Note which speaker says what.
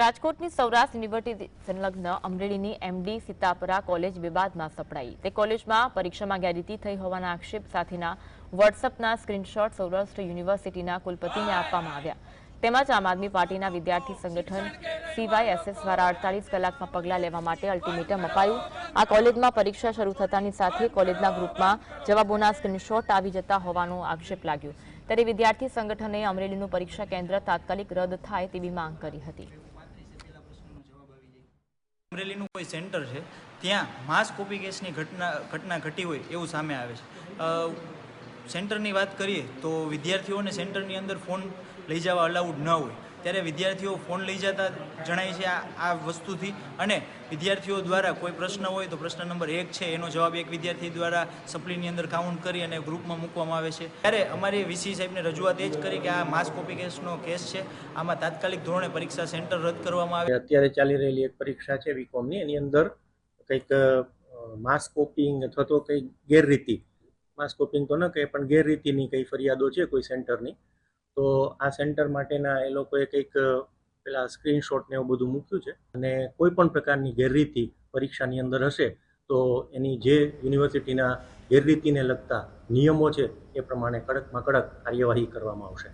Speaker 1: રાજકોટની સૌરાષ્ટ્ર યુનિવર્સિટી સંલગ્ન અમરેલીની MD Sitapara college વિવાદમાં સપડાઈ. તે કોલેજમાં પરીક્ષામાં ગેરરીતિ થઈ હોવાના આક્ષેપ સાથેના વોટ્સઅપના સ્ક્રીનશોટ સૌરાષ્ટ્ર યુનિવર્સિટીના કુલપતિને આપવામાં આવ્યા. તેમજ આમ આદમી પાર્ટીના વિદ્યાર્થી સંગઠન સીવાયએસએસ દ્વારા અડતાલીસ કલાકમાં પગલાં લેવા માટે અલ્ટિમેટમ અપાયું. આ કોલેજમાં પરીક્ષા શરૂ થતાની સાથે કોલેજના ગ્રુપમાં જવાબોના સ્ક્રીનશોટ આવી જતા હોવાનો આક્ષેપ લાગ્યો. ત્યારે વિદ્યાર્થી સંગઠને અમરેલીનું પરીક્ષા કેન્દ્ર તાત્કાલિક રદ થાય તેવી માંગ કરી હતી.
Speaker 2: અમરેલીનું કોઈ સેન્ટર છે, ત્યાં માસ કોપી કેસની ઘટના ઘટના ઘટી હોય એવું સામે આવે છે. સેન્ટરની વાત કરીએ તો વિદ્યાર્થીઓને સેન્ટરની અંદર ફોન લઈ જવા અલાઉડ ન હોય. ત્યારે વિદ્યાર્થીઓ ફોન લઈ જતા જણાય છે આ વસ્તુથી. અને વિદ્યાર્થીઓ દ્વારા કોઈ પ્રશ્ન હોય તો પ્રશ્ન નંબર એક છે, એનો જવાબ એક વિદ્યાર્થી દ્વારા સપ્લીની અંદર કાઉન્ટ કરી અને ગ્રુપમાં મૂકવામાં આવે છે. ત્યારે અમારી વીસી સાહેબને રજૂઆત એ જ કરી કે આ માસ કોપી કેસનો કેસ છે. આમાં તાત્કાલિક ધોરણે પરીક્ષા સેન્ટર રદ કરવામાં આવે.
Speaker 3: અત્યારે ચાલી રહેલી એક પરીક્ષા છે બીકોમની એની અંદર કંઈક માસ કોપિંગ અથવા તો કંઈક ગેરરીતિ માસ કોપિંગ તો ન કહે પણ ગેરરીતિની કંઈ ફરિયાદો છે કોઈ સેન્ટરની? તો આ સેન્ટર માટેના એ લોકોએ કંઈક પેલા સ્ક્રીનશોટ ને એવું બધું મૂક્યું છે. અને કોઈ પણ પ્રકારની ગેરરીતિ પરીક્ષાની અંદર હશે, તો એની જે યુનિવર્સિટીના ગેરરીતિને લગતા નિયમો છે, એ પ્રમાણે કડકમાં કડક કાર્યવાહી કરવામાં આવશે.